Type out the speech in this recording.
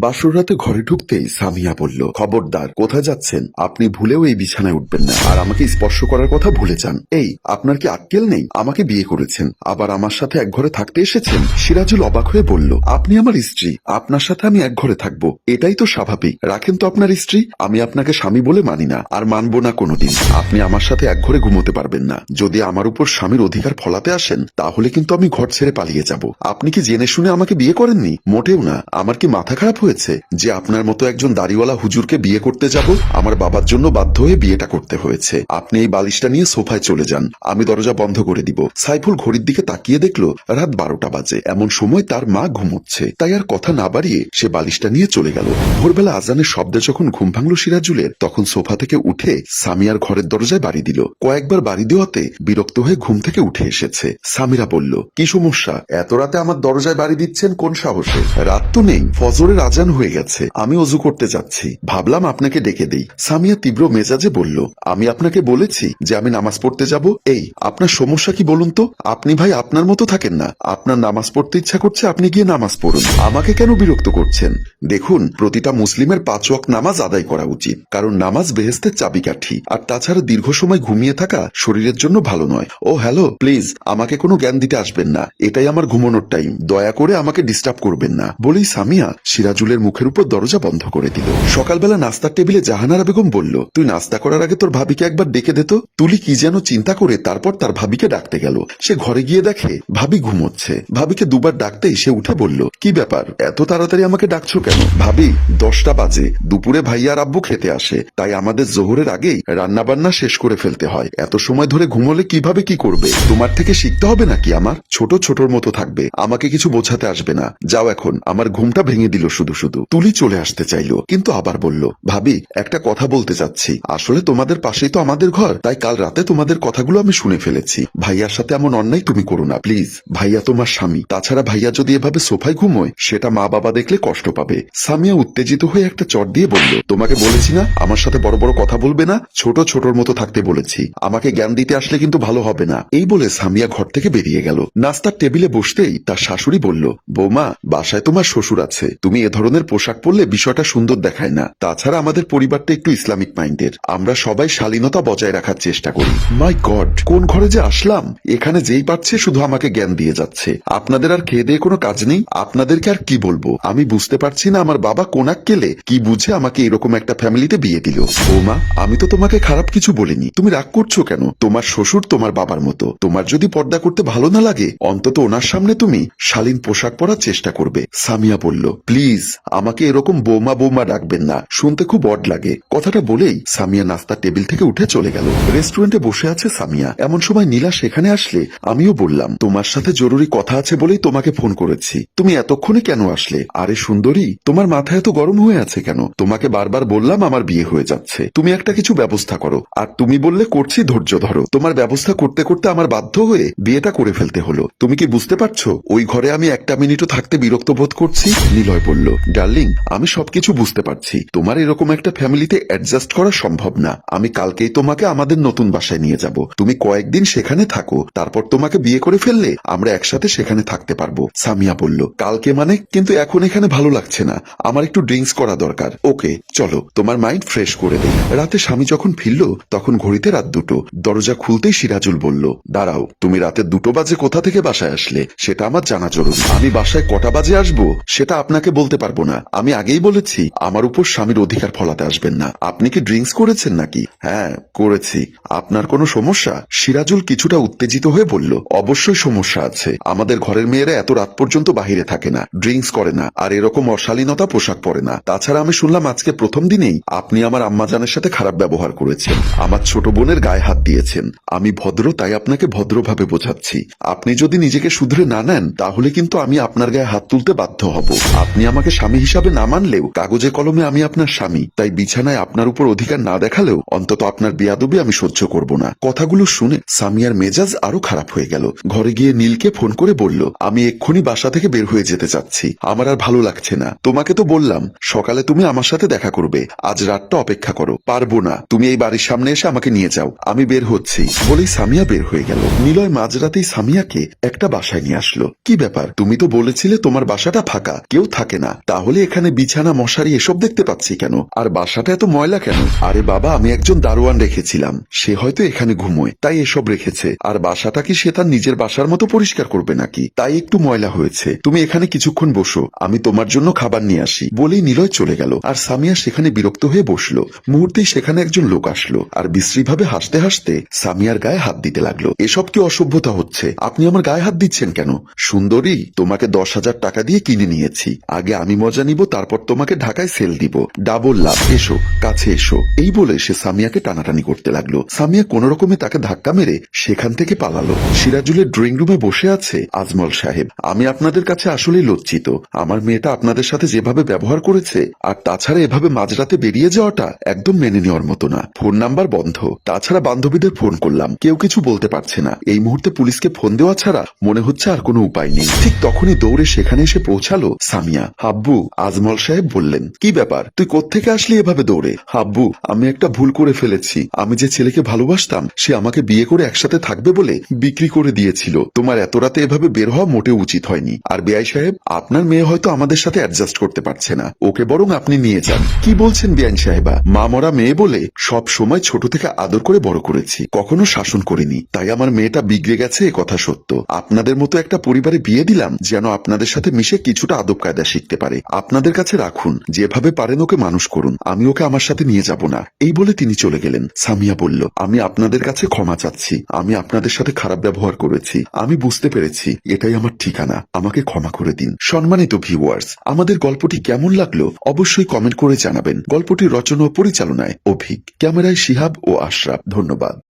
বাসর রাতে ঘরে ঢুকতেই সামিয়া বলল, খবরদার, কোথায় যাচ্ছেন? আপনি ভুলেও এই বিছানায় উঠবেন না। আর আমাকে স্পর্শ করার কথা ভুলে যান। এই, আপনার কি আক্কেল নেই? আমাকে বিয়ে করেছেন। আবার আমার সাথে এক ঘরে থাকতে এসেছেন? সিরাজুল অবাক হয়ে বলল, আপনি আমার স্ত্রী। আপনার সাথে আমি এক ঘরে থাকব। এটাই তো স্বাভাবিক। রাখেন তো আপনার স্ত্রী। আমি আপনাকে স্বামী বলে মানি না। আর মানব না কোনোদিন। আপনি আমার সাথে এক ঘরে ঘুমোতে পারবেন না। যদি আমার উপর স্বামীর অধিকার ফলাতে আসেন, তাহলে কিন্তু আমি ঘর ছেড়ে পালিয়ে যাব। আপনি কি জেনে শুনে আমাকে বিয়ে করেননি? মোটেও না। আমার কি মাথা খারাপ হয়েছে যে আপনার মতো একজন দাড়িওয়ালা হুজুরকে বিয়ে করতে যাব, আমার বাবার জন্য বাধ্য হয়ে বিয়েটা করতে হয়েছে। আপনি এই বালিশটা নিয়ে সোফায় চলে যান। আমি দরজা বন্ধ করে দিব। সাইফুল ঘড়ির দিকে তাকিয়ে দেখল, রাত বারোটা বাজে। এমন সময় তার মা ঘুমোচ্ছে। তাই আর কথা না বাড়িয়ে সে বালিশটা নিয়ে চলে গেল। ভোরবেলা আজানের শব্দে যখন ঘুম ভাঙল সিরাজুলের, তখন সোফা থেকে উঠে সামিয়ার ঘরের দরজায় বাড়ি দিল। কয়েকবার বাড়ি দেওয়াতে বিরক্ত হয়ে ঘুম থেকে উঠে এসেছে। সামিরা বলল, কি সমস্যা? এত রাতে আমার দরজায় বাড়ি দিচ্ছেন কোন সাহসে? রাত তো নেই। ফজরের আজান হয়ে গেছে। আমি অজু করতে যাচ্ছি। ভাবলাম আপনাকে ডেকে দেই। সামিয়া তীব্র মেজাজে বলল, আমি আপনাকে বলেছি যে আমি নামাজ পড়তে যাব। এই, আপনার সমস্যা কি বলুন তো? আপনি ভাই আপনার মতো থাকেন না। আপনার নামাজ পড়তে ইচ্ছা করছে, আপনি গিয়ে নামাজ পড়ুন। আমাকে কেন বিরক্ত করছেন? দেখুন, প্রতিটা মুসলিমের পাঁচ ওয়াক্ত নামাজ আদায় করা উচিত। কারণ নামাজ বেহেস্তের চাবিকাঠি। আর তাছাড়া দীর্ঘ সময় ঘুমিয়ে থাকা শরীরের জন্য ভালো নয়। ও, হ্যালো, প্লিজ, আমাকে কোনো জ্ঞান দিতে আসবেন না। এটাই আমার ঘুমানোর টাইম। দয়া করে আমাকে ডিস্টার্ব করবেন না। বলেই সামিয়া সিরাজুলের মুখের উপর দরজা বন্ধ করে দিল। সকালবেলা নাস্তার টেবিলে জাহানারা বেগম বলল, তুই নাস্তা করার আগে তোর ভাবিকে একবার ডেকে দে তুলি কি যেন চিন্তা করে তারপর তার ভাবিকে ডাকতে গেল। সে ঘরে গিয়ে দেখে, ভাবি ঘুমোচ্ছে। ভাবিকে দুবার ডাকতেই সে উঠে বলল, কি ব্যাপার? এত তাড়াতাড়ি আমাকে ডাকছো কেন? ভাবি, দশটা বাজে। দুপুরে ভাইয়া আর আব্বু খেতে আসে। তাই আমাদের জোহরের আগেই রান্না বান্না শেষ করে ফেলতে হয়। এত সময় ধরে ঘুমোলে কীভাবে কি করবে? তোমার থেকে শিখতে হবে নাকি আমার? ছোট ছোটর মতো থাকবে। আমাকে কিছু বোঝাতে আসবে না। যাও এখন, আমার ঘুমটা ভেঙে দিল শুধু। শুধু শুধু তুলি চলে আসতে চাইলো, কিন্তু আবার বলল, ভাবি, একটা কথা বলতে চাচ্ছি আসলে তোমাদের পাশেই তো আমাদের ঘর, তাই কাল রাতে তোমাদের কথাগুলো আমি শুনে ফেলেছি। ভাইয়ার সাথে এমন অন্যায় তুমি করো না, প্লিজ। ভাইয়া তোমার স্বামী। তাছাড়া ভাইয়া যদি এভাবে সোফায় ঘুমোয়, সেটা মা বাবা দেখলে কষ্ট পাবে। সামিয়া উত্তেজিত হয়ে একটা চট দিয়ে বলল, তোমাকে বলেছি না? আমার সাথে বড় বড় কথা বলবে না? ছোট ছোটর মতো থাকতে বলেছি। আমাকে জ্ঞান দিতে আসলে কিন্তু ভালো হবে না। এই বলে সামিয়া ঘর থেকে বেরিয়ে গেল। নাস্তার টেবিলে বসতেই তার শাশুড়ি বলল, বৌমা, বাসায় তোমার শ্বশুর আছে। তুমি এ ধরনের পোশাক পরলে বিষয়টা সুন্দর দেখায় না। তাছাড়া আমাদের পরিবারটা একটু ইসলামিক মাইন্ডের। আমরা সবাই শালীনতা বজায় রাখার চেষ্টা করি। মাই গড, কোন ঘরে যে আসলাম? এখানে যেই পাচ্ছে শুধু আমাকে জ্ঞান দিয়ে যাচ্ছে। আপনাদের আর খেয়ে দিয়ে কোনো কাজ নেই? আপনাদেরকে আর কি বলব? আমি বুঝতে পারছি না আমার বাবা কোনাক কেলে কি বুঝে আমাকে এরকম একটা ফ্যামিলিতে বিয়ে দিল। বৌমা আমি তো তোমাকে খারাপ কিছু বলিনি। তুমি রাগ করছ কেন? তোমার শ্বশুর তোমার বাবার মতো। তোমার যদি পর্দা করতে ভালো না লাগে, অন্তত ওনার সামনে তুমি শালীন পোশাক পরার চেষ্টা করবে। সামিয়া বলল, প্লিজ আমাকে এরকম বৌমা বৌমা ডাকবেন না। শুনতে খুব অড লাগে। কথাটা বলেই সামিয়া নাস্তার টেবিল থেকে উঠে চলে গেল। রেস্টুরেন্টে বসে আছে সামিয়া। এমন সময় নীলা সেখানে আসলে, আমিও বললাম, তোমার সাথে জরুরি কথা আছে বলেই তোমাকে ফোন করেছি। তুমি এতক্ষণে কেন আসলে? আরে সুন্দরী, তোমার মাথা এত গরম হয়ে আছে কেন? তোমাকে বারবার বললাম আমার বিয়ে হয়ে যাচ্ছে। তুমি একটা কিছু ব্যবস্থা করো। আর তুমি বললে করছি ধৈর্য ধরো। তোমার ব্যবস্থা করতে করতে আমার বাধ্য হয়ে বিয়েটা করে ফেলতে হলো। তুমি কি বুঝতে পারছ? ওই ঘরে আমি একটা মিনিটও থাকতে বিরক্ত বোধ করছি? নিলয় বলল ডার্লিং, আমি সবকিছু বুঝতে পারছি। তোমার এরকম একটা ফ্যামিলিতে অ্যাডজাস্ট করা সম্ভব না। আমি কালকেই তোমাকে আমাদের নতুন বাসায় নিয়ে যাব। তুমি কয়েকদিন সেখানে থাকো, তারপর তোমাকে বিয়ে করে ফেললে আমরা একসাথে সেখানে থাকতে পারব, সামিয়া বলল। কালকে মানে? কিন্তু এখন এখানে ভালো লাগছে না। আমার একটু ড্রিঙ্কস করা দরকার। ওকে, চলো, তোমার মাইন্ড ফ্রেশ করে দেই। রাতে স্বামী যখন ফিরল, তখন ঘড়িতে রাত দুটো। দরজা খুলতেই সিরাজুল বলল, দাঁড়াও, তুমি রাতে দুটো বাজে কোথা থেকে বাসায় আসলে? সেটা আমার জানা জরুরি। আমি বাসায় কটা বাজে আসব? সেটা আপনাকে বলতে না। আমি আগেই বলেছি, আমার উপর স্বামীর অধিকার ফলাতে আসবেন না। আপনি কি ড্রিঙ্কস করেছেন নাকি? হ্যাঁ করেছি। আপনার কোনো সমস্যা? সিরাজুল কিছুটা উত্তেজিত হয়ে বলল, অবশ্যই সমস্যা আছে। আমাদের ঘরের মেয়েরা এত রাত পর্যন্ত বাহিরে থাকে না, ড্রিঙ্কস করে না, আর এরকম অশালীনতা পোশাক পরে না। তাছাড়া আমি শুনলাম আজকে প্রথম দিনেই আপনি আমার আম্মাজানের সাথে খারাপ ব্যবহার করেছেন। আমার ছোট বোনের গায়ে হাত দিয়েছেন। আমি ভদ্র, তাই আপনাকে ভদ্রভাবে বোঝাচ্ছি। আপনি যদি নিজেকে শুধরে না নেন, তাহলে কিন্তু আমি আপনার গায়ে হাত তুলতে বাধ্য হব। আপনি আমাকে স্বামী হিসাবে না মানলেও কাগজে কলমে আমি আপনার স্বামী, তাই বিছানায় আপনার উপর অধিকার না দেখালেও অন্তত আপনার বিয়াদবি আমি সহ্য করব না। কথাগুলো শুনে সামিয়ার মেজাজ আরও খারাপ হয়ে গেল। ঘরে গিয়ে নীলকে ফোন করে বলল, আমি এক্ষুনি বাসা থেকে বের হয়ে যেতে চাচ্ছি। আমার আর ভালো লাগছে না। তোমাকে তো বললাম, সকালে তুমি আমার সাথে দেখা করবে। আজ রাতটা অপেক্ষা করো। পারব না। তুমি এই বাড়ির সামনে এসে আমাকে নিয়ে যাও। আমি বের হচ্ছি। বলেই সামিয়া বের হয়ে গেল। নিলয় মাঝরাতেই সামিয়াকে একটা বাসায় নিয়ে আসলো। কি ব্যাপার? তুমি তো বলেছিলে তোমার বাসাটা ফাঁকা। কেউ থাকে না। তাহলে এখানে বিছানা, মশারি এসব দেখতে পাচ্ছি কেন? আর বাসাটা এত ময়লা কেন? আরে বাবা, আমি একজন দারোয়ান রেখেছিলাম। সে হয়তো এখানে ঘুমোয়, তাই এসব রেখেছে। আর বাসাটা কি সে তার নিজের বাসার মতো পরিষ্কার করবে নাকি? তাই একটু ময়লা হয়েছে। তুমি এখানে কিছুক্ষণ বসো, আমি তোমার জন্য খাবার নিয়ে আসি। বলেই নিলয় চলে গেল। আর সামিয়া সেখানে বিরক্ত হয়ে বসল। মুহূর্তেই সেখানে একজন লোক আসলো। আর বিশ্রীভাবে হাসতে হাসতে সামিয়ার গায়ে হাত দিতে লাগল। এসব কি অসভ্যতা হচ্ছে? আপনি আমার গায়ে হাত দিচ্ছেন কেন? সুন্দরী, তোমাকে দশ হাজার টাকা দিয়ে কিনে নিয়েছি। আগে আমি মজা নিব, তারপর তোমাকে ঢাকায় সেল দিব। ডাবল লাভ। এসো, কাছে এসো। এই বলে সে সামিয়াকে টানাটানি করতে লাগল। সামিয়া কোন রকমে তাকে ধাক্কা মেরে সেখান থেকে পালালো। সিরাজুলের ড্রয়িং রুমে বসে আছে আজমল সাহেব। আমি আপনাদের কাছে আসলেই লজ্জিত। আমার মেয়েটা আপনাদের সাথে যেভাবে ব্যবহার করেছে, আর তাছাড়া এভাবে মাঝরাতে বেরিয়ে যাওয়াটা একদম মেনে নেওয়ার মতো না। ফোন নাম্বার বন্ধ। তাছাড়া বান্ধবীদের ফোন করলাম। কেউ কিছু বলতে পারছে না। এই মুহূর্তে পুলিশকে ফোন দেওয়া ছাড়া মনে হচ্ছে আর কোনো উপায় নেই। ঠিক তখনই দৌড়ে সেখানে এসে পৌঁছালো সামিয়া। হাব্বু আজমল সাহেব বললেন, কি ব্যাপার? তুই কোত্থেকে আসলি এভাবে দৌড়ে? হাব্বু আমি একটা ভুল করে ফেলেছি। আমি যে ছেলেকে ভালোবাসতাম, সে আমাকে বিয়ে করে একসাথে থাকবে বলে বিক্রি করে দিয়েছিল। তোমার এত রাতে এভাবে বের হওয়া মোটে উচিত হয়নি। আর বেআই সাহেব, আপনার মেয়ে হয়তো আমাদের সাথে অ্যাডজাস্ট করতে পারছে না। ওকে বরং আপনি নিয়ে যান। কি বলছেন বেআইন সাহেবা? মা মরা মেয়ে বলে সব সময় ছোট থেকে আদর করে বড় করেছি। কখনো শাসন করিনি। তাই আমার মেয়েটা বিগড়ে গেছে, এ কথা সত্য। আপনাদের মতো একটা পরিবারে বিয়ে দিলাম, যেন আপনাদের সাথে মিশে কিছুটা আদব কায়দা শিখতে পারে। আপনাদের কাছে রাখুন। যেভাবে পারেন ওকে মানুষ করুন। আমি ওকে আমার সাথে নিয়ে যাব না। এই বলে তিনি চলে গেলেন। সামিয়া বলল, আমি আপনাদের কাছে ক্ষমা চাচ্ছি। আমি আপনাদের সাথে খারাপ ব্যবহার করেছি। আমি বুঝতে পেরেছি। এটাই আমার ঠিকানা। আমাকে ক্ষমা করে দিন। সম্মানিত ভিউয়ার্স, আমাদের গল্পটি কেমন লাগল অবশ্যই কমেন্ট করে জানাবেন। গল্পটি রচনা ও পরিচালনায় অভিক। ক্যামেরায় শিহাব ও আশরাফ। ধন্যবাদ।